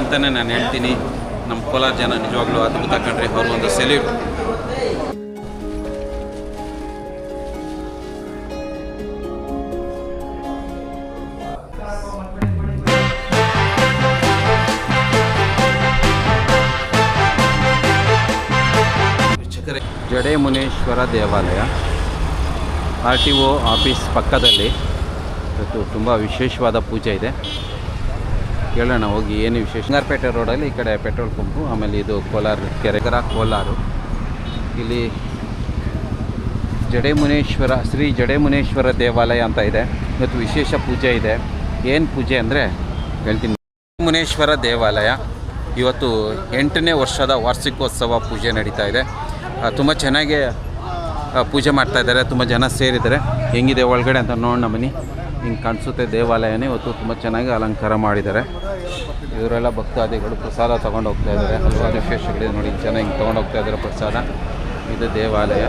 ಅಂತಲೇ ನಾನು ಹೇಳ್ತೀನಿ, ನಮ್ಮ ಕೋಲಾರ ಜನ ನಿಜವಾಗ್ಲೂ ಅದ್ಭುತ ತಗೊಂಡ್ರೆ ಅವ್ರಿಗೊಂದು ಒಂದು ಸೆಲ್ಯೂಟ್. ಜಡೆ ಮುನೇಶ್ವರ ದೇವಾಲಯ, ಆರ್ ಟಿ ಒ ಆಫೀಸ್ ಪಕ್ಕದಲ್ಲಿ. ಇವತ್ತು ತುಂಬ ವಿಶೇಷವಾದ ಪೂಜೆ ಇದೆ. ಕೇಳೋಣ, ಹೋಗಿ ಏನು ವಿಶೇಷ? ಶೃಂಗಾರಪೇಟೆ ರೋಡಲ್ಲಿ ಈ ಕಡೆ ಪೆಟ್ರೋಲ್ ಪಂಪು, ಆಮೇಲೆ ಇದು ಕೋಲಾರ ಕೆರೆಗರ ಕೋಲಾರು. ಇಲ್ಲಿ ಜಡೆಮುನೇಶ್ವರ, ಶ್ರೀ ಜಡೆಮುನೇಶ್ವರ ದೇವಾಲಯ ಅಂತ ಇದೆ. ಇವತ್ತು ವಿಶೇಷ ಪೂಜೆ ಇದೆ. ಏನು ಪೂಜೆ ಅಂದರೆ ಹೇಳ್ತೀನಿ. ಮುನೇಶ್ವರ ದೇವಾಲಯ. ಇವತ್ತು ಎಂಟನೇ ವರ್ಷದ ವಾರ್ಷಿಕೋತ್ಸವ ಪೂಜೆ ನಡೀತಾ ಇದೆ. ತುಂಬ ಚೆನ್ನಾಗಿ ಪೂಜೆ ಮಾಡ್ತಾ ಇದ್ದಾರೆ. ತುಂಬ ಜನ ಸೇರಿದ್ದಾರೆ. ಹೆಂಗಿದೆ ಒಳಗಡೆ ಅಂತ ನೋಡೋಣ ಬನ್ನಿ. ಹಿಂಗೆ ಕಾಣಿಸುತ್ತೆ ದೇವಾಲಯನೇ ಇವತ್ತು ತುಂಬ ಚೆನ್ನಾಗಿ ಅಲಂಕಾರ ಮಾಡಿದ್ದಾರೆ. ಇವರೆಲ್ಲ ಭಕ್ತಾದಿಗಳು ಪ್ರಸಾದ ತೊಗೊಂಡು ಹೋಗ್ತಾ ಇದ್ದಾರೆ. ಹಲವಾರು ವಿಶೇಷಗಳಿದೆ ನೋಡಿ ಜನ ಹಿಂಗೆ ತೊಗೊಂಡು ಹೋಗ್ತಾ ಇದ್ದಾರೆ ಪ್ರಸಾದ. ಇದು ದೇವಾಲಯ.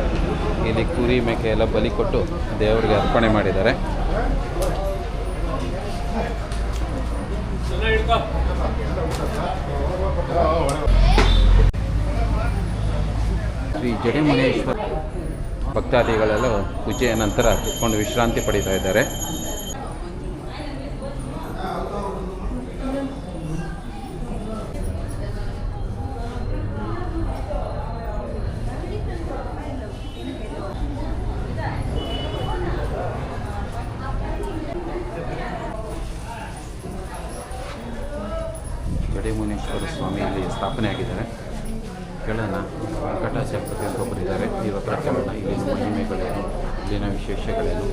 ಇಲ್ಲಿ ಕುರಿ ಮೇಕೆ ಎಲ್ಲ ಬಲಿ ಕೊಟ್ಟು ದೇವರಿಗೆ ಅರ್ಪಣೆ ಮಾಡಿದ್ದಾರೆ. ಶ್ರೀ ಜಡೆಮುನೇಶ್ವರ ಭಕ್ತಾದಿಗಳೆಲ್ಲ ಪೂಜೆಯ ನಂತರ ಕುತ್ಕೊಂಡು ವಿಶ್ರಾಂತಿ ಪಡೀತಾ ಇದ್ದಾರೆ ಜಡೆಮುನೇಶ್ವರ ಸ್ವಾಮಿ ಇಲ್ಲಿ ಸ್ಥಾಪನೆ ಆಗಿದ್ದಾರೆ. ಕೇಳೋಣ. ವೆಂಕಟಾಚಲಪತಿ ಅಂತ ಒಬ್ಬರು ಇದ್ದಾರೆ. ಇವ್ರ ಕೇಳೋಣ. ಇಲ್ಲಿನ ಮಹಿಮೆಗಳೇನು, ಇಲ್ಲಿನ ವಿಶೇಷಗಳೇನು?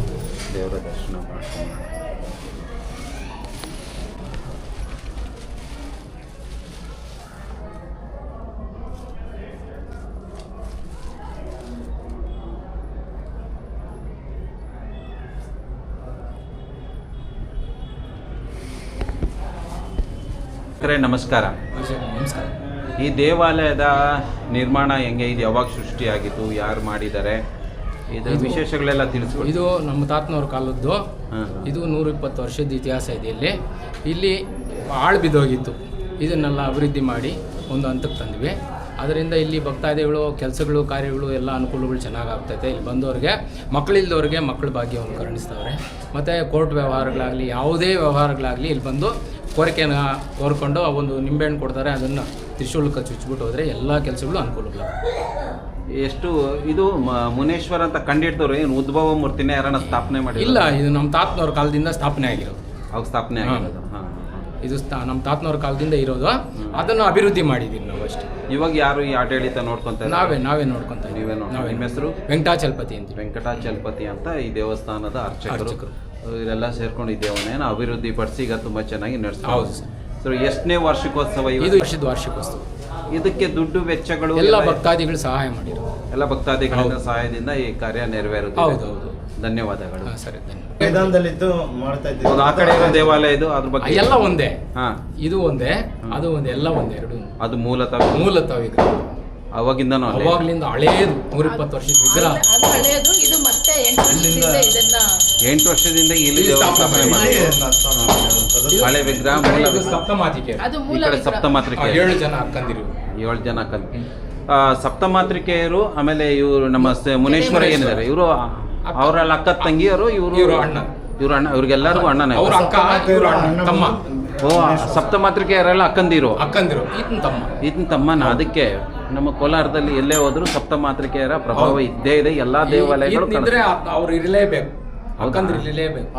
ದೇವರ ದರ್ಶನ ಮಾಡ್ಕೊಂಡು. ಕರೆ ನಮಸ್ಕಾರ. ನಮಸ್ಕಾರ. ಈ ದೇವಾಲಯದ ನಿರ್ಮಾಣ ಹೆಂಗೆ ಇದು ಯಾವಾಗ ಸೃಷ್ಟಿಯಾಗಿತ್ತು ಯಾರು ಮಾಡಿದ್ದಾರೆ? ಇದು ವಿಶೇಷಗಳೆಲ್ಲ ತಿಳಿಸ ಇದು ನಮ್ಮ ತಾತನವ್ರ ಕಾಲದ್ದು. ಇದು ನೂರ ಇಪ್ಪತ್ತು ವರ್ಷದ ಇತಿಹಾಸ ಇದೆ ಇಲ್ಲಿ. ಇಲ್ಲಿ ಆಳು ಬಿದ್ದೋಗಿತ್ತು. ಇದನ್ನೆಲ್ಲ ಅಭಿವೃದ್ಧಿ ಮಾಡಿ ಒಂದು ಹಂತಕ್ಕೆ ತಂದ್ವಿ. ಅದರಿಂದ ಇಲ್ಲಿ ಭಕ್ತಾದಿಗಳು ಕೆಲಸಗಳು ಕಾರ್ಯಗಳು ಎಲ್ಲ ಅನುಕೂಲಗಳು ಚೆನ್ನಾಗಿ ಆಗ್ತೈತೆ. ಇಲ್ಲಿ ಬಂದವ್ರಿಗೆ ಮಕ್ಕಳಿಲ್ದವ್ರಿಗೆ ಮಕ್ಕಳ ಭಾಗ್ಯವನ್ನು ಕರುಣಿಸ್ತವ್ರೆ. ಮತ್ತು ಕೋರ್ಟ್ ವ್ಯವಹಾರಗಳಾಗಲಿ ಯಾವುದೇ ವ್ಯವಹಾರಗಳಾಗಲಿ ಇಲ್ಲಿ ಬಂದು ಕೋರಿಕೆನ ಕೋರ್ಕೊಂಡು ಒಂದು ನಿಂಬೆಹಣ್ಣು ಕೊಡ್ತಾರೆ ಅದನ್ನು ತ್ರಿಶೂಲಕ ಚುಚ್ಚಿಬಿಟ್ಟು ಹೋದರೆ ಎಲ್ಲ ಕೆಲಸಗಳು ಅನುಕೂಲಗಳು. ಎಷ್ಟು ಇದು ಮುನೇಶ್ವರ ಅಂತ ಕಂಡಿಡ್ದವ್ರು ಏನು? ಉದ್ಭವ ಮೂರ್ತಿನೇ ಯಾರನ್ನ ಸ್ಥಾಪನೆ ಮಾಡಿ ಇಲ್ಲ ಇದು ನಮ್ಮ ತಾತನವ್ರ ಕಾಲದಿಂದ ಸ್ಥಾಪನೆ ಆಗಿರೋದು. ಅವಾಗ ಸ್ಥಾಪನೆ ಹಾ. ಆಗಿರೋದು. ಹಾಂ ಇದು ಸ್ಥಾ- ನಮ್ಮ ತಾತನವ್ರ ಕಾಲದಿಂದ ಇರೋದು. ಅದನ್ನು ಅಭಿವೃದ್ಧಿ ಮಾಡಿದ್ದೀವಿ ನಾವು ಅಷ್ಟೇ. ಇವಾಗ ಯಾರು ಈ ಆಡಳಿತ ನೋಡ್ಕೊಂತ ನಾವೇ ನಾವೇ ನೋಡ್ಕೊಂತ ನೀವೇನು ನೀವೇ ನೋಡಿ ನಾವೇ ನಿಮ್ಮ ಹೆಸರು? ವೆಂಕಟಾಚಲಪತಿ ಅಂತೀವಿ ವೆಂಕಟಾಚಲಪತಿ ಅಂತ ಈ ದೇವಸ್ಥಾನದ ಅರ್ಚಕರು. ಅರ್ಚಕರು. ಇವರೆಲ್ಲ ಸೇರ್ಕೊಂಡು ಈ ದೇವನೆಯನ್ನು ಅಭಿವೃದ್ಧಿ ಪಡಿಸಿ ಈಗ ತುಂಬ ಚೆನ್ನಾಗಿ ಹೌದು ನಡೆಸ್ತಾರೆ ಸರ್. ಸೊ ಎಷ್ಟನೇ ವಾರ್ಷಿಕೋತ್ಸವ ಇದು ಇದು ವರ್ಷದ ವಾರ್ಷಿಕೋತ್ಸವ. ಇದಕ್ಕೆ ದುಡ್ಡು ವೆಚ್ಚಗಳು ಎಲ್ಲ ಭಕ್ತಾದಿಗಳು ಸಹಾಯ ಮಾಡಿರು ಎಲ್ಲ ಭಕ್ತಾದಿಗಳ ಸಹಾಯದಿಂದ ಈ ಕಾರ್ಯ ನೆರವೇರುತ್ತೆ ಹೌದು ಹೌದು. ಧನ್ಯವಾದಗಳು. ಸರಿ ಮೈದಾನದಲ್ಲಿದ್ದು ಮಾಡ್ತಾ ಇದ್ದೀವಿ. ಆ ಕಡೆ ಇರೋ ದೇವಾಲಯ ಇದು ಅದ್ರ ಬಗ್ಗೆ. ಎಲ್ಲ ಒಂದೇ. ಹಾ. ಇದು ಒಂದೇ ಅದು ಒಂದೇ ಎಲ್ಲ ಒಂದೇ ಎರಡು. ಅದು ಮೂಲತಃ. ಮೂಲತಃ ವಿಗ್ರಹ ಅವಾಗಿಂದನೂ ಅಲ್ಲೇ ಅವಾಗ್ಲಿಂದ ಹಳೇದು ನೂರಿಪ್ಪತ್ತು ವರ್ಷದ ವಿಗ್ರಹ. ಅದು ಹಳೆಯದು ಇದು ಮತ್ತೆ ಎಂಟು ವರ್ಷದಿಂದ ಇದನ್ನ ಎಂಟು ವರ್ಷದಿಂದ ಇಲ್ಲಿ ಇಲ್ಲಿ ದೇವರ ಸ್ಥಾಪನೆ ಸ್ಥಾಪನೆ ಮಾಡಿ ಹಳೆ ವಿಗ್ರಹ ಮೂಲ ಇದು ಸಪ್ತಮಾತಿಕೆ. ಅದು ಈ ಮೂಲ ಕಡೆ ವಿಗ್ರಹ. ಸಪ್ತಮಾತ್ರಿಕೆ. ಏಳು ಜನ ಅಕ್ಕಂದಿರು. ಏಳು ಜನ ಕಲ್ ಆ, ಸಪ್ತಮಾತ್ರಿಕೆಯರು ಆಮೇಲೆ ಇವರು ನಮ್ಮ ಸ- ಮುನೇಶ್ವರ ಏನಿದ್ದಾರೆ ಇವರು ಅವರ ಅಕ್ಕ. ತಂಗಿಯರು ಇವರು ಇವ್ರು ಅಣ್ಣ. ಇವ್ರ ಅಣ್ಣ ಇವ್ರಿಗೆಲ್ಲರಿಗೂ ಅಣ್ಣನೇ. ಅವ್ರ ಅಕ್ಕ ಇವ್ರ ಅಣ್ಣ ತಮ್ಮ. ಓ ಸಪ್ತಮಾತ್ರಿಕೆಯರೆಲ್ಲ ಅಕ್ಕಂದಿರು. ಅಕ್ಕಂದಿರು ಈತನ ತಮ್ಮ. ಈತನ ತಮ್ಮನ ಅದಕ್ಕೆ ನಮ್ಮ ಕೋಲಾರದಲ್ಲಿ ಎಲ್ಲೇ ಹೋದ್ರು ಸಪ್ತಮಾತ್ರಿಕೆಯರ ಪ್ರಭಾವ ಇದ್ದೇ ಇದೆ. ಎಲ್ಲಾ ದೇವಾಲಯಗಳು ಇದ್ರೆ ಅವ್ರು ಇರಲೇಬೇಕು.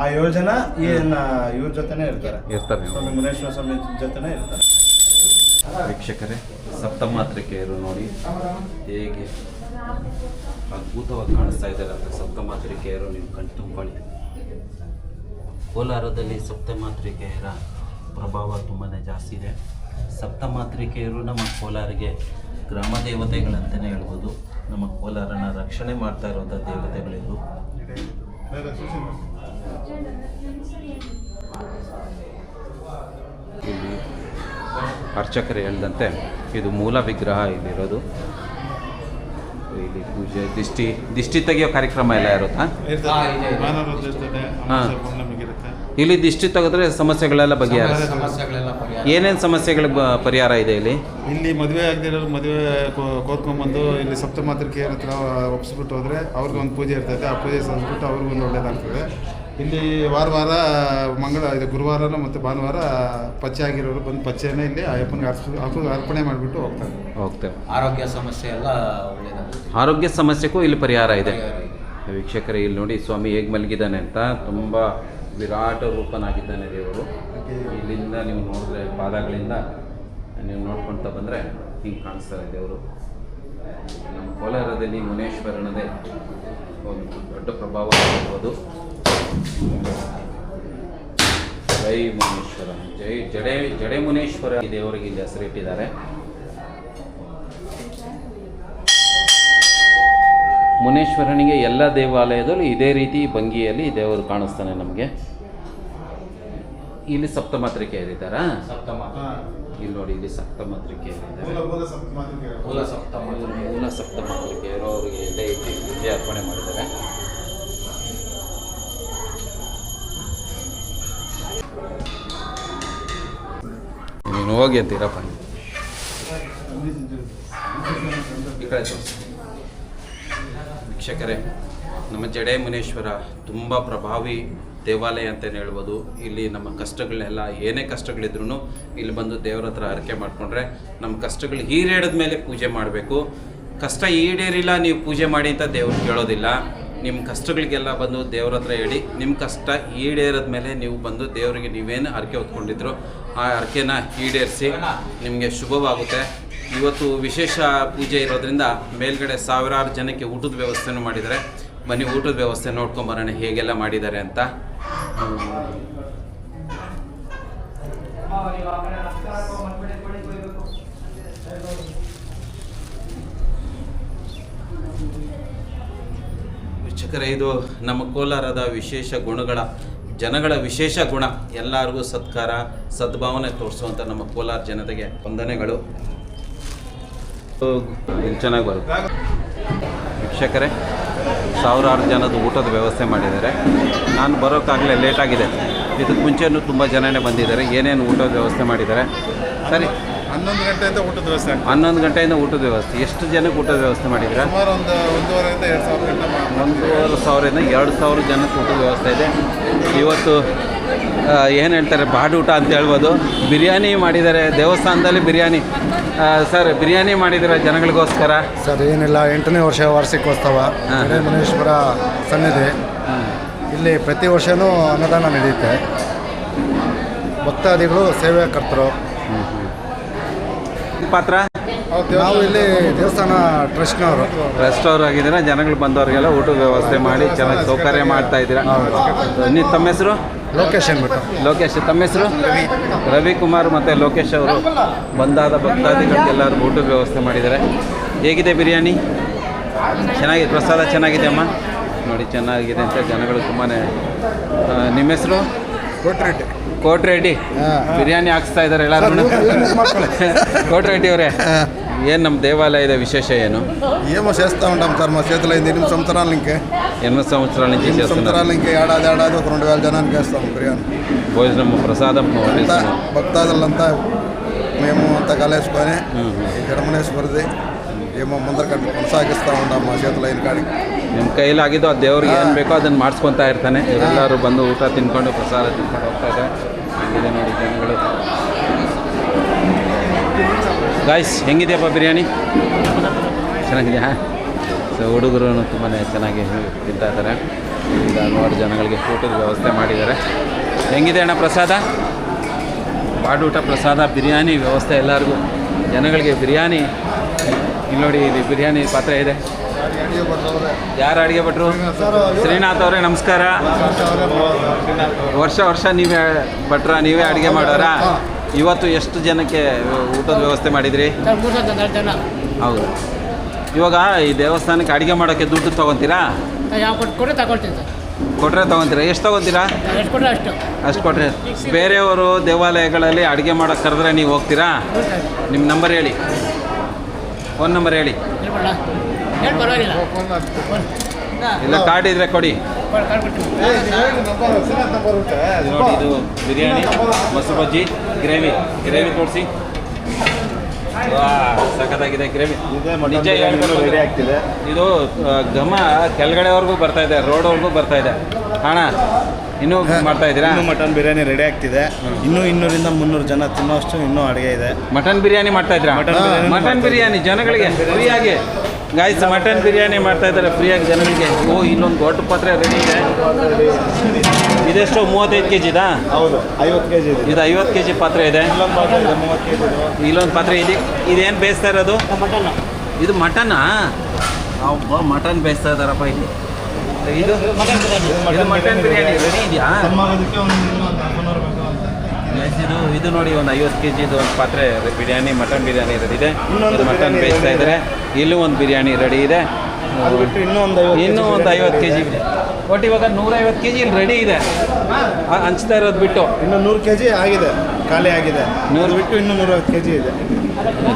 ಆ ಏಳು ಜನ ಏನ್ ಇವ್ರ ಜೊತೆನೆ ಇರ್ತಾರೆ. ಇರ್ತಾರೆ ಸ್ವಾಮಿ ಮುನೇಶ್ವರ ಸ್ವಾಮಿ ಜೊತೆನೆ ಇರ್ತಾರೆ. ವೀಕ್ಷಕರೇ ಸಪ್ತಮಾತ್ರಿಕೆಯರು ನೋಡಿ ಹೇಗೆ ಅದ್ಭುತವಾಗಿ ಕಾಣಿಸ್ತಾ ಇದ್ದಾರೆ ಅಂತ ಸಪ್ತಮಾತ್ರಿಕೆಯರು ನೀವು ಕಣ್ ತುಂಬಿಕೊಳ್ಳಿ. ಕೋಲಾರದಲ್ಲಿ ಸಪ್ತಮಾತ್ರಿಕೆಯರ ಪ್ರಭಾವ ತುಂಬಾ ಜಾಸ್ತಿ ಇದೆ. ಸಪ್ತಮಾತ್ರಿಕೆಯರು ನಮ್ಮ ಕೋಲಾರಿಗೆ ಗ್ರಾಮ ದೇವತೆಗಳಂತಲೇ ಹೇಳ್ಬೋದು. ನಮ್ಮ ಕೋಲಾರನ ರಕ್ಷಣೆ ಮಾಡ್ತಾ ಇರುವಂಥ ದೇವತೆಗಳಿದ್ದು. ಇಲ್ಲಿ ಅರ್ಚಕರು ಹೇಳಿದಂತೆ ಇದು ಮೂಲ ವಿಗ್ರಹ ಇಲ್ಲಿರೋದು. ಇಲ್ಲಿ ಪೂಜೆ ದಿಷ್ಟಿ ದಿಷ್ಟಿ ತೆಗೆಯೋ ಕಾರ್ಯಕ್ರಮ ಎಲ್ಲ ಇರುತ್ತಾ? ಹಾ, ಇಲ್ಲಿ ದಿಷ್ಟಿ ತೆಗೆದ್ರೆ ಸಮಸ್ಯೆಗಳೆಲ್ಲ ಬಗೆಹರ ಸಮಸ್ಯೆಗಳೆಲ್ಲ ಪರಿಹಾರ. ಏನೇನು ಸಮಸ್ಯೆಗಳ ಬ- ಪರಿಹಾರ ಇದೆ ಇಲ್ಲಿ? ಇಲ್ಲಿ ಮದುವೆ ಆಗದಿರೋರು ಮದುವೆ ಕೋತ್ಕೊಂಡ್ಬಂದು ಇಲ್ಲಿ ಸಪ್ತಮಾತೃಕೆ ಹತ್ರ ಒಪ್ಸ್ಬಿಟ್ಟು ಹೋದರೆ ಅವ್ರಿಗೆ ಒಂದು ಪೂಜೆ ಇರ್ತೈತೆ. ಆ ಪೂಜೆ ಸಲ್ಲಿಸ್ಬಿಟ್ಟು ಅವ್ರಿಗೂ ಒಂದು ಒಳ್ಳೇದಾಗ್ತದೆ. ಇಲ್ಲಿ ವಾರ ವಾರ ಮಂಗಳ ಇದು ಗುರುವಾರ ಮತ್ತು ಭಾನುವಾರ ಪಚ್ಚೆ ಆಗಿರೋರು ಬಂದು ಪಚ್ಚೆನೇ ಇಲ್ಲಿ ಅಯ್ಯಪ್ಪನಿಗೆ ಅರ್ಪಿಸ್ ಅಪ್ಪ ಅರ್ಪಣೆ ಮಾಡಿಬಿಟ್ಟು ಹೋಗ್ತಾರೆ. ಹೋಗ್ತೇವೆ. ಆರೋಗ್ಯ ಸಮಸ್ಯೆ ಎಲ್ಲ ಒಳ್ಳೇದಾಗ ಆರೋಗ್ಯ ಸಮಸ್ಯೆಗೂ ಇಲ್ಲಿ ಪರಿಹಾರ ಇದೆ. ಪರಿಹಾರ ಇದೆ. ವೀಕ್ಷಕರೇ ಇಲ್ಲಿ ನೋಡಿ ಸ್ವಾಮಿ ಹೇಗೆ ಮಲಗಿದ್ದಾನೆ ಅಂತ. ತುಂಬ ವಿರಾಟ ರೂಪನಾಗಿದ್ದಾನೆ ದೇವರು. ಇಲ್ಲಿಂದ ನೀವು ನೋಡಿದ್ರೆ ಪಾದಗಳಿಂದ ನೀವು ನೋಡ್ಕೊಳ್ತಾ ಬಂದರೆ ಹಿಂಗೆ ಕಾಣಿಸ್ತಾರೆ ದೇವರು. ನಮ್ಮ ಕೋಲಾರದಲ್ಲಿ ಮುನೇಶ್ವರನದೇ ಒಂದು ದೊಡ್ಡ ಪ್ರಭಾವ ಆಗಿರ್ಬೋದು. ಜೈ ಮುನೇಶ್ವರ. ಜೈ ಜಡೆ ಜಡೆ ಮುನೇಶ್ವರ ದೇವರಿಗೆ ಇಲ್ಲಿ ಹೆಸರಿಟ್ಟಿದ್ದಾರೆ. ಮುನೇಶ್ವರನಿಗೆ ಎಲ್ಲ ದೇವಾಲಯದಲ್ಲೂ ಇದೇ ರೀತಿ ಭಂಗಿಯಲ್ಲಿ ದೇವರು ಕಾಣಿಸ್ತಾನೆ ನಮಗೆ. ಇಲ್ಲಿ ಸಪ್ತಮಾತ್ರಿಕೆ ಇದ್ದಾರಾ ಇಲ್ಲಿ ನೋಡಿ ಇಲ್ಲಿ ಸಪ್ತಮಾತ್ರಿಕೆ ಮೂಲ ಸಪ್ತಮ ಸಪ್ತಮಾತ್ರಿಕೆ. ಅವರಿಗೆ ಎಲ್ಲ ಇಟ್ಟು ಅರ್ಪಣೆ ಮಾಡಿದ್ದಾರೆ. ನೀನು ಹೋಗಿ ಅಂತೀರಪ್ಪ ಈ ಕಡೆ. ವೀಕ್ಷಕರೇ, ನಮ್ಮ ಜಡೆ ಮುನೇಶ್ವರ ತುಂಬ ಪ್ರಭಾವಿ ದೇವಾಲಯ ಅಂತಲೇ ಹೇಳ್ಬೋದು. ಇಲ್ಲಿ ನಮ್ಮ ಕಷ್ಟಗಳನ್ನೆಲ್ಲ ಏನೇ ಕಷ್ಟಗಳಿದ್ರೂ ಇಲ್ಲಿ ಬಂದು ದೇವರ ಹತ್ರ ಹರಕೆ ಮಾಡಿಕೊಂಡ್ರೆ ನಮ್ಮ ಕಷ್ಟಗಳು ಹೀರೇಡದ ಮೇಲೆ ಪೂಜೆ ಮಾಡಬೇಕು. ಕಷ್ಟ ಈಡೇರಿಲ್ಲ, ನೀವು ಪೂಜೆ ಮಾಡಿ ಅಂತ ದೇವ್ರು ಕೇಳೋದಿಲ್ಲ. ನಿಮ್ಮ ಕಷ್ಟಗಳಿಗೆಲ್ಲ ಬಂದು ದೇವ್ರ ಹತ್ರ ಹೇಳಿ ನಿಮ್ಮ ಕಷ್ಟ ಈಡೇರದ ಮೇಲೆ ನೀವು ಬಂದು ದೇವರಿಗೆ ನೀವೇನು ಹರಕೆ ಹೊತ್ಕೊಂಡಿದ್ರು, ಆ ಹರಕೆನ ಈಡೇರಿಸಿ ನಿಮಗೆ ಶುಭವಾಗುತ್ತೆ. ಇವತ್ತು ವಿಶೇಷ ಪೂಜೆ ಇರೋದ್ರಿಂದ ಮೇಲ್ಗಡೆ ಸಾವಿರಾರು ಜನಕ್ಕೆ ಊಟದ ವ್ಯವಸ್ಥೆನೂ ಮಾಡಿದ್ದಾರೆ. ಬನ್ನಿ, ಊಟದ ವ್ಯವಸ್ಥೆ ನೋಡ್ಕೊಂಬರೋಣ ಹೇಗೆಲ್ಲ ಮಾಡಿದ್ದಾರೆ ಅಂತ. ವೀಕ್ಷಕರೇ, ಇದು ನಮ್ಮ ಕೋಲಾರದ ವಿಶೇಷ ಗುಣಗಳ, ಜನಗಳ ವಿಶೇಷ ಗುಣ. ಎಲ್ಲರಿಗೂ ಸತ್ಕಾರ, ಸದ್ಭಾವನೆ ತೋರಿಸುವಂಥ ನಮ್ಮ ಕೋಲಾರ ಜನತೆಗೆ ವಂದನೆಗಳು. ಚೆನ್ನಾಗಿ ಬರುತ್ತೆ. ವೀಕ್ಷಕರೇ ಸಾವಿರಾರು ಜನದ ಊಟದ ವ್ಯವಸ್ಥೆ ಮಾಡಿದ್ದಾರೆ. ನಾನು ಬರೋಕ್ಕಾಗಲೇ ಲೇಟಾಗಿದೆ ಇದಕ್ಕೆ ಮುಂಚೆನೂ ತುಂಬ ಜನನೇ ಬಂದಿದ್ದಾರೆ. ಏನೇನು ಊಟದ ವ್ಯವಸ್ಥೆ ಮಾಡಿದ್ದಾರೆ? ಸರಿ. ಹನ್ನೊಂದು ಗಂಟೆಯಿಂದ ಊಟದ ವ್ಯವಸ್ಥೆ ಹನ್ನೊಂದು ಗಂಟೆಯಿಂದ ಊಟದ ವ್ಯವಸ್ಥೆ. ಎಷ್ಟು ಜನಕ್ಕೆ ಊಟದ ವ್ಯವಸ್ಥೆ ಮಾಡಿದ್ದೀರಾ? ಸುಮಾರು ಒಂದು ಒಂದೂವರೆಯಿಂದ ಎರಡು ಸಾವಿರ ಒಂದೂವರೆ ಸಾವಿರದಿಂದ ಎರಡು ಸಾವಿರ ಜನಕ್ಕೆ ಊಟದ ವ್ಯವಸ್ಥೆ ಇದೆ. ಇವತ್ತು ಏನು ಹೇಳ್ತಾರೆ ಬಾಡೂಟ ಅಂತ ಹೇಳ್ಬೋದು. ಬಿರಿಯಾನಿ ಮಾಡಿದ್ದಾರೆ ದೇವಸ್ಥಾನದಲ್ಲಿ ಬಿರಿಯಾನಿ. ಸರ್ ಬಿರಿಯಾನಿ ಮಾಡಿದ್ದಾರೆ ಜನಗಳಿಗೋಸ್ಕರ? ಸರ್ ಏನಿಲ್ಲ ಎಂಟನೇ ವರ್ಷ ವಾರ್ಷಿಕೋತ್ಸವ. ಮುನೇಶ್ವರ ಸನ್ನಿಧಿ. ಇಲ್ಲಿ ಪ್ರತಿ ವರ್ಷವೂ ಅನ್ನದಾನ ನಡೆಯುತ್ತೆ. ಭಕ್ತಾದಿಗಳು ಸೇವೆಕರ್ತರು. ಪಾತ್ರ? ನಾವು ಇಲ್ಲಿ ದೇವಸ್ಥಾನ ಟ್ರಸ್ಟ್ನವರು ರೆಸ್ಟೋರ್ ಆಗಿದ್ದೀರಾ? ಜನಗಳು ಬಂದವರಿಗೆಲ್ಲ ಊಟದ ವ್ಯವಸ್ಥೆ ಮಾಡಿ ಚೆನ್ನಾಗಿ ಸೌಕರ್ಯ ಮಾಡ್ತಾ ಇದ್ದೀರಾ? ನೀವು ತಮ್ಮ ಹೆಸರು? ಲೋಕೇಶ್ ಬಿಟ್ಟು ಲೋಕೇಶ್ ತಮ್ಮ ಹೆಸರು? ರವಿಕುಮಾರ್ ಮತ್ತು ಲೋಕೇಶ್ ಅವರು ಬಂದಾದ ಭಕ್ತಾದಿಗಳಿಗೆಲ್ಲರೂ ಊಟದ ವ್ಯವಸ್ಥೆ ಮಾಡಿದ್ದಾರೆ. ಹೇಗಿದೆ ಬಿರಿಯಾನಿ? ಚೆನ್ನಾಗಿದೆ ಪ್ರಸಾದ ಚೆನ್ನಾಗಿದೆ ಅಮ್ಮ? ನೋಡಿ ಚೆನ್ನಾಗಿದೆ ಅಂತ ಜನಗಳು ತುಂಬಾ ನಿಮ್ಮ ಹೆಸರು? ಕೋಟ್ ರೆಡ್ಡಿ ಬಿರಿಯಾನಿ ಹಾಕಿಸ್ತಾ ಇದಾರೆ ಎಲ್ಲರೂ ಕೋಟ್ ರೆಡ್ಡಿ ಅವರೇ ಏನು ನಮ್ಮ ದೇವಾಲಯದ ವಿಶೇಷ ಏನು? ಏನೋ ಸೇಸ್ತಾ ಉಂಟಮ್ಮ ಸರ್ ಮಾ ಸೇತಲ ಇಂದ ಎನ್ನು ಸಂವತ್ಸರಾಲ ನಿಂಕೆ ಎನ್ನು ಸಂವತ್ಸರಾಲ ನಿಂಕೆ ಸಂವತ್ಸರಾಲ ನಿಂಕೆ ಎರಡಾದ ಎರಡಾದ ಒಕ ರೆಂಡು ವೇಲ ಜನಾನ್ ಕೇಸ್ತಾ ಉಂ ಬಿರಿಯಾನಿ ಭೋಜನ ಪ್ರಸಾದ ಭಕ್ತಾದಲ್ಲಂತ ಮೇಮು ಅಂತ ಕಲೇಸ್ಕೊನೆ ಗಡಮನೇಸ್ ಬರ್ದಿ ಏಮೋ ಮುಂದ ಕಟ್ಟು ಕೊನಸಾಗಿಸ್ತಾ ಉಂಟಮ್ಮ ಸೇತಲ ಇನ್ ಕಾಡಿಗೆ ನಿಮ್ಮ ಕೈಲಾಗಿದ್ದು ಆ ದೇವ್ರಿಗೆ ಏನು ಬೇಕೋ ಅದನ್ನು ಮಾಡಿಸ್ಕೊತಾ ಇರ್ತಾನೆ. ಎಲ್ಲರೂ ಬಂದು ಊಟ ತಿನ್ಕೊಂಡು ಪ್ರಸಾದ ತಿನ್ಕೊಂಡು ಹೋಗ್ತಾ ಇದ್ದಾರೆ. ಇದೆ ನೋಡಿ ಜನಗಳು. ಗಾಯ್ಸ್ ಹೆಂಗಿದೆಯಪ್ಪ ಬಿರಿಯಾನಿ? ಚೆನ್ನಾಗಿದೆಯಾ? ಸೊ ಹುಡುಗರು ತುಂಬಾ ಚೆನ್ನಾಗಿ ತಿಂತಾ ಇದ್ದಾರೆ. ಹಲವಾರು ಜನಗಳಿಗೆ ಊಟದ ವ್ಯವಸ್ಥೆ ಮಾಡಿದ್ದಾರೆ. ಹೆಂಗಿದೆ ಅಣ್ಣ ಪ್ರಸಾದ? ಬಾಡೂಟ ಪ್ರಸಾದ, ಬಿರಿಯಾನಿ ವ್ಯವಸ್ಥೆ ಎಲ್ಲರಿಗೂ. ಜನಗಳಿಗೆ ಬಿರಿಯಾನಿ, ಇಲ್ಲಿ ನೋಡಿ ಇಲ್ಲಿ ಬಿರಿಯಾನಿ ಪಾತ್ರೆ ಇದೆ. ಯಾರು ಅಡುಗೆ ಭಟ್ರು? ಶ್ರೀನಾಥ್ ಅವರೇ, ನಮಸ್ಕಾರ. ವರ್ಷ ವರ್ಷ ನೀವೇ ಭಟ್ರ, ನೀವೇ ಅಡುಗೆ ಮಾಡೋರಾ? ಇವತ್ತು ಎಷ್ಟು ಜನಕ್ಕೆ ಊಟದ ವ್ಯವಸ್ಥೆ ಮಾಡಿದ್ರಿ? ಹೌದು? ಇವಾಗ ಈ ದೇವಸ್ಥಾನಕ್ಕೆ ಅಡುಗೆ ಮಾಡೋಕ್ಕೆ ದುಡ್ಡು ತೊಗೊತೀರಾ? ಕೊಟ್ಟರೆ ತೊಗೊತೀರಾ? ಎಷ್ಟು ತೊಗೊತೀರಾ? ಅಷ್ಟು ಕೊಟ್ಟರೆ ಬೇರೆಯವರು ದೇವಾಲಯಗಳಲ್ಲಿ ಅಡುಗೆ ಮಾಡೋಕ್ಕೆ ಕರೆದ್ರೆ ನೀವು ಹೋಗ್ತೀರಾ? ನಿಮ್ಮ ನಂಬರ್ ಹೇಳಿ. ಫೋನ್ ನಂಬರ್ ಹೇಳಿ. ಪರವಾಗಿಲ್ಲ. ಇಲ್ಲ ಕಾರ್ಡ್ ಇದ್ರೆ ಕೊಡಿ. ಇದು ನೋಡಿ ಇದು ಬಿರಿಯಾನಿ ಮೊಸರು ಬಜ್ಜಿ ಗ್ರೇವಿ. ಗ್ರೇವಿ ತೋರಿಸಿ. ವಾ ಸಖತ್ತಾಗಿದೆ ಗ್ರೇವಿ. ಇದೆ ನಿಜ ಆಗ್ತಿದೆ. ಇದು ಘಮ ಕೆಳಗಡೆವರೆಗೂ ಬರ್ತಾ ಇದೆ ರೋಡ್ವರೆಗೂ ಬರ್ತಾ ಇದೆ. ಹಣ ಇನ್ನೂ ಮಾಡ್ತಾ ಇದ್ದೀರಾ? ಇನ್ನು ಮಟನ್ ಬಿರಿಯಾನಿ ರೆಡಿ ಆಗ್ತಿದೆ. ಇನ್ನೂ ಇನ್ನೂರಿಂದ ಮುನ್ನೂರು ಜನ ತಿನ್ನೋಷ್ಟು ಇನ್ನೂ ಅಡುಗೆ ಇದೆ. ಮಟನ್ ಬಿರಿಯಾನಿ ಮಾಡ್ತಾ ಇದ್ರಾ ಮಟನ್ ಬಿರಿಯಾನಿ ಜನಗಳಿಗೆ ಫ್ರೀಯಾಗಿ. ಗಾಯ್ಸ್ ಮಟನ್ ಬಿರಿಯಾನಿ ಮಾಡ್ತಾ ಇದ್ದಾರೆ ಫ್ರೀಯಾಗಿ ಜನರಿಗೆ. ಓ ಇಲ್ಲೊಂದು ದೊಡ್ಡ ಪಾತ್ರೆ ರೆಡಿ ಇದೆ. ಇದೆಷ್ಟು ಮೂವತ್ತೈದು ಕೆ ಜಿದಾ ಹೌದು ಐವತ್ತು ಕೆ ಜಿ ಇದೆ. ಇದು ಐವತ್ತು ಕೆ ಜಿ ಪಾತ್ರೆ ಇದೆ. ಇಲ್ಲೊಂದು ಪಾತ್ರೆ ಇದೆ ಮೂವತ್ತು ಕೆ ಇಲ್ಲೊಂದು ಪಾತ್ರೆ ಇದೆ ಇದೇನು ಬೇಯಿಸ್ತಾ ಇರೋದು? ಇದು ಮಟನಾ ಒಬ್ಬ ಮಟನ್ ಬೇಯಿಸ್ತಾ ಇದ್ದಾರಪ್ಪ ಇಲ್ಲಿ. ಇದು? ಇದು ಮಟನ್ ಬಿರಿಯಾನಿ ರೆಡಿ ಇದೆಯಾ? ಇದು ಇದು ನೋಡಿ ಒಂದು ಐವತ್ತು ಕೆ ಜಿದು ಒಂದು ಪಾತ್ರೆ ಬಿರಿಯಾನಿ ಮಟನ್ ಬಿರಿಯಾನಿ ಇರೋದಿದೆ ಇದು ಮಟನ್ ಬೇಯಿಸ್ತಾ ಇದ್ದಾರೆ. ಇಲ್ಲೂ ಒಂದು ಬಿರಿಯಾನಿ ರೆಡಿ ಇದೆ. ಇನ್ನೂ ಒಂದು ಐವತ್ತು ಇನ್ನೂ ಒಂದು ಐವತ್ತು ಕೆ ಜಿ ಇದೆ. ಒಟ್ಟು ಇವಾಗ ನೂರೈವತ್ತು ಕೆ ಜಿ ಇಲ್ಲಿ ರೆಡಿ ಇದೆ. ಹಂಚ್ತಾ ಇರೋದು ಬಿಟ್ಟು. ಇನ್ನು ನೂರು ಕೆ ಜಿ ಆಗಿದೆ. ಖಾಲಿ ಆಗಿದೆ. ನೂರು ಬಿಟ್ಟು ಇನ್ನೂ ನೂರೈವತ್ತು ಕೆ ಜಿ ಇದೆ.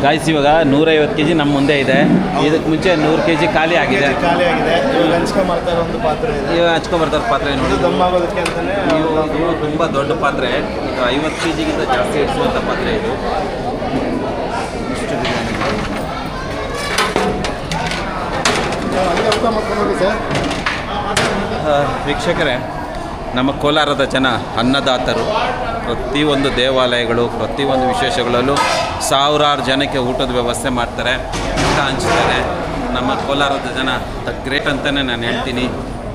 ಗಾಯ್ಸ್ ಇವಾಗ ನೂರೈವತ್ತು ಕೆ ಜಿ ನಮ್ಮ ಮುಂದೆ ಇದೆ. ಇದಕ್ಕೆ ಮುಂಚೆ ನೂರು ಕೆ ಜಿ ಖಾಲಿ ಆಗಿದೆ. ಖಾಲಿ ಆಗಿದೆ. ಇವಾಗ ಹಂಚ್ಕೊಂಡ್ ಇರೋ ಒಂದು ಪಾತ್ರೆ ಇವಾಗ ಹಂಚ್ಕೊಂಬರ್ತಾರೆ ಪಾತ್ರೆ ನೋಡಿ. ದಮ್ ಆಗೋದಕ್ಕೆ ಇದು ತುಂಬ ದೊಡ್ಡ ಪಾತ್ರೆ. ಇದು ಐವತ್ತು ಕೆ ಜಿಗಿಂತ ಜಾಸ್ತಿ ಇಡಿಸುವಂಥ ಪಾತ್ರೆ ಇದು ಇಷ್ಟು ಬಿರಿಯಾನಿ ಅಲ್ಲೇ ಊಟ ಮಾಡ್ಕೊಂಡು ಹೋಗಿ ಸರ್ ಆ, ವೀಕ್ಷಕರೇ, ನಮ್ಮ ಕೋಲಾರದ ಜನ ಅನ್ನದಾತರು. ಪ್ರತಿಯೊಂದು ದೇವಾಲಯಗಳು, ಪ್ರತಿಯೊಂದು ವಿಶೇಷಗಳಲ್ಲೂ ಸಾವಿರಾರು ಜನಕ್ಕೆ ಊಟದ ವ್ಯವಸ್ಥೆ ಮಾಡ್ತಾರೆ ಊಟ ಹಂಚ್ತಾರೆ ನಮ್ಮ ಕೋಲಾರದ ಜನ ದ ಗ್ರೇಟ್ ಅಂತಲೇ ನಾನು ಹೇಳ್ತೀನಿ.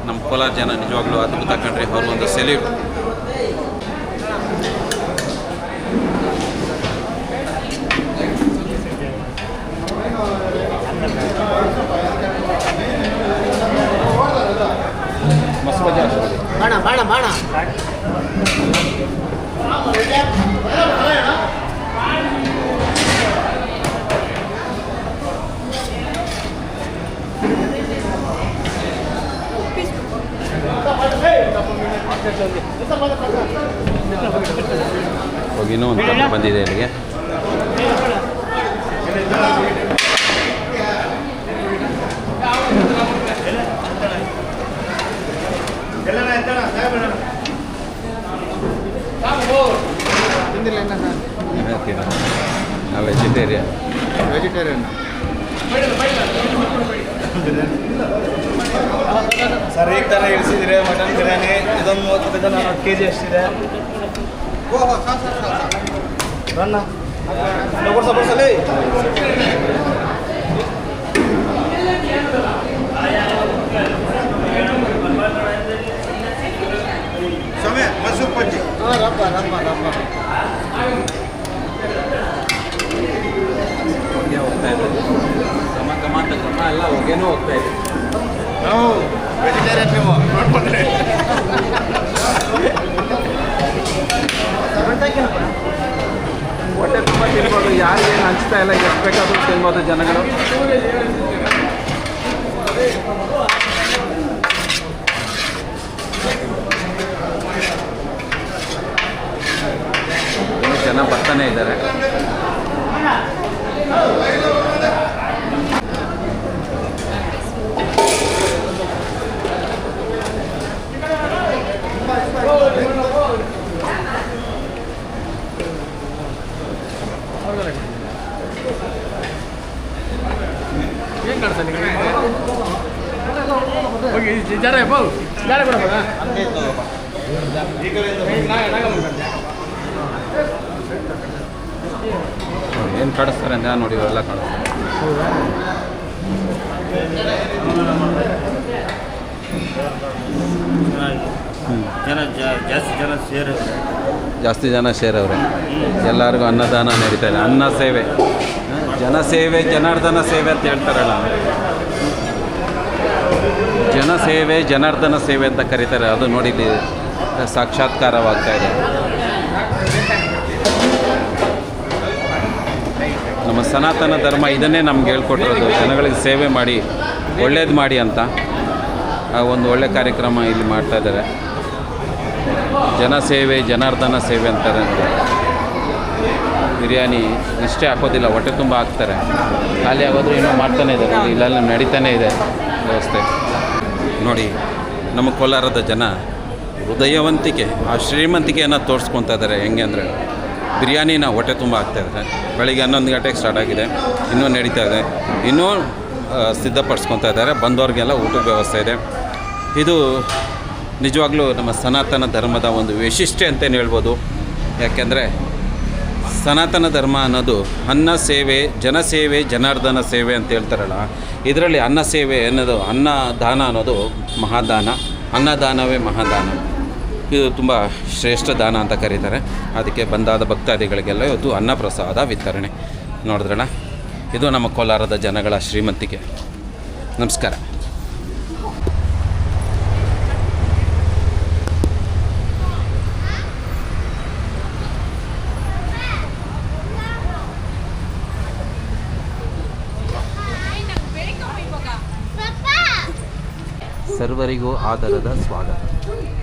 ನಮ್ಮ ಕೋಲಾರ ಜನ ನಿಜವಾಗ್ಲೂ ಅದ್ಭುತ ಕಂಡ್ರೆ ಅವ್ರಿಗೊಂದು ಸೆಲ್ಯೂಟ್. ಬಾಣ ಬಾಣ ಹೋಗಿ ಪಾತ್ರೆ ಬಂದಿದೆ ಇಲ್ಲಿಗೆ ತಿಂದಿಲ್ಲ ಇನ್ನ ಸರ್ ಹೇಳ್ತೀನಿ ನಾವು ವೆಜಿಟೇರಿಯನ್ ವೆಜಿಟೇರಿಯನ್ ಸರ್ ಈಗ ತಾನೇ ಇಳಿಸಿದ್ರೆ ಮಟನ್ ಬಿರಿಯಾನಿ ಇದೊಂದು ಮೂವತ್ತು ನಲ್ವತ್ತು ಕೆ ಜಿ ಅಷ್ಟಿದೆ. ರನ್ನ. ಬರ್ಸ ಬರ್ಸಲಿ ಹಾಂ ರಪ್ಪ ರಪ್ಪ ರಪ್ಪ. ಹೊಗೆ ಹೋಗ್ತಾ ಇದೆ. ಘಮ ಅಂತ ಎಲ್ಲ ಹೊಗೆನೂ ಹೋಗ್ತಾ ಇದೆ. ನಾವು ವೆಜಿಟೇರಿಯನ್ ನೀವು. ನೋಡ್ಕೊಂಡ್ರೆ. ಹೊಟ್ಟೆ ತುಂಬ ತಿನ್ಬೋದು. ಯಾರಿಗೇನು ಹಂಚ್ತಾ ಇಲ್ಲ ಎಷ್ಟು ಬೇಕಾದರೂ ತಿನ್ಬೋದು ಜನಗಳು ಇನ್ನೂ ಜನ ಬರ್ತಾನೆ ಇದ್ದಾರೆ ಏನು ಕಾಣಿಸ್ತಾ ಹೋಗಿ ಜರ ಬೌ ಜರ ಕೊಡಬೋದಾ ಏನು ಕಾಣಿಸ್ತಾರೆ ಅಂತ ನೋಡಿ ಇವೆಲ್ಲ ಕಾಣಿಸ್ತಾರೆ. ಜನ ಜಾಸ್ತಿ ಜನ ಸೇರಿದ್ರೆ ಜಾಸ್ತಿ ಜನ ಎಲ್ಲರಿಗೂ ಅನ್ನದಾನ ನಡೀತಾ ಇದೆ ಅನ್ನ ಸೇವೆ. ಜನ ಸೇವೆ, ಜನಾರ್ದನ ಸೇವೆ ಅಂತ ಹೇಳ್ತಾರಲ್ಲ. ಜನ ಸೇವೆ, ಜನಾರ್ದನ ಸೇವೆ ಅಂತ ಕರೀತಾರೆ. ಅದು ನೋಡಿ ಸಾಕ್ಷಾತ್ಕಾರವಾಗ್ತಾ ಇದೆ. ನಮ್ಮ ಸನಾತನ ಧರ್ಮ ಇದನ್ನೇ ನಮ್ಗೆ ಹೇಳ್ಕೊಟ್ಟಿರೋದು. ಜನಗಳಿಗೆ ಸೇವೆ ಮಾಡಿ, ಒಳ್ಳೇದು ಮಾಡಿ ಅಂತ. ಒಂದು ಒಳ್ಳೆ ಕಾರ್ಯಕ್ರಮ ಇಲ್ಲಿ ಮಾಡ್ತಾ ಇದ್ದಾರೆ. ಜನ ಸೇವೆ ಜನಾರ್ದನ ಸೇವೆ ಅಂತಾರೆ. ಬಿರಿಯಾನಿ ಇಷ್ಟೇ ಹಾಕೋದಿಲ್ಲ, ಹೊಟ್ಟೆ ತುಂಬ ಹಾಕ್ತಾರೆ. ಖಾಲಿ ಆಗೋದ್ರೆ ಏನೋ ಮಾಡ್ತಾನೆ ಇದ್ದಾರೆ ಇಲ್ಲೆಲ್ಲ ನಡೀತಾನೆ ಇದೆ ವ್ಯವಸ್ಥೆ. ನೋಡಿ, ನಮ್ಮ ಕೋಲಾರದ ಜನ ಹೃದಯವಂತಿಕೆ, ಆ ಶ್ರೀಮಂತಿಕೆಯನ್ನು ತೋರಿಸ್ಕೊತಾ ಇದ್ದಾರೆ. ಹೆಂಗೆ ಅಂದರೆ, ಬಿರಿಯಾನಿನ ಹೊಟ್ಟೆ ತುಂಬ ಆಗ್ತಾಯಿದ್ದಾರೆ ಬೆಳಿಗ್ಗೆ ಹನ್ನೊಂದು ಗಂಟೆಗೆ ಸ್ಟಾರ್ಟ್ ಆಗಿದೆ, ಇನ್ನೂ ನಡೀತಾ ಇದೆ. ಇನ್ನೂ ಸಿದ್ಧಪಡಿಸ್ಕೊತಾ ಇದ್ದಾರೆ. ಬಂದವ್ರಿಗೆಲ್ಲ ಊಟದ ವ್ಯವಸ್ಥೆ ಇದೆ. ಇದು ನಿಜವಾಗ್ಲೂ ನಮ್ಮ ಸನಾತನ ಧರ್ಮದ ಒಂದು ವೈಶಿಷ್ಟ್ಯ ಅಂತಲೇ ಹೇಳ್ಬೋದು? ಯಾಕೆಂದರೆ ಸನಾತನ ಧರ್ಮ ಅನ್ನೋದು ಅನ್ನ ಸೇವೆ ಜನಸೇವೆ ಜನಾರ್ದನ ಸೇವೆ ಅಂತ ಹೇಳ್ತಾರಲ್ಲ, ಇದರಲ್ಲಿ ಅನ್ನ ಸೇವೆ ಅನ್ನೋದು, ಅನ್ನ ದಾನ ಅನ್ನೋದು ಮಹಾದಾನ. ಅನ್ನದಾನವೇ ಮಹಾದಾನ. ಇದು ತುಂಬ ಶ್ರೇಷ್ಠ ದಾನ ಅಂತ ಕರೀತಾರೆ. ಅದಕ್ಕೆ ಬಂದಾದ ಭಕ್ತಾದಿಗಳಿಗೆಲ್ಲ ಇವತ್ತು ಅನ್ನ ಪ್ರಸಾದ ವಿತರಣೆ. ನೋಡಿದ್ರಣ ಇದು ನಮ್ಮ ಕೋಲಾರದ ಜನಗಳ ಶ್ರೀಮಂತಿಕೆ. ನಮಸ್ಕಾರ. ಸರ್ವರಿಗೂ ಆದರದ ಸ್ವಾಗತ.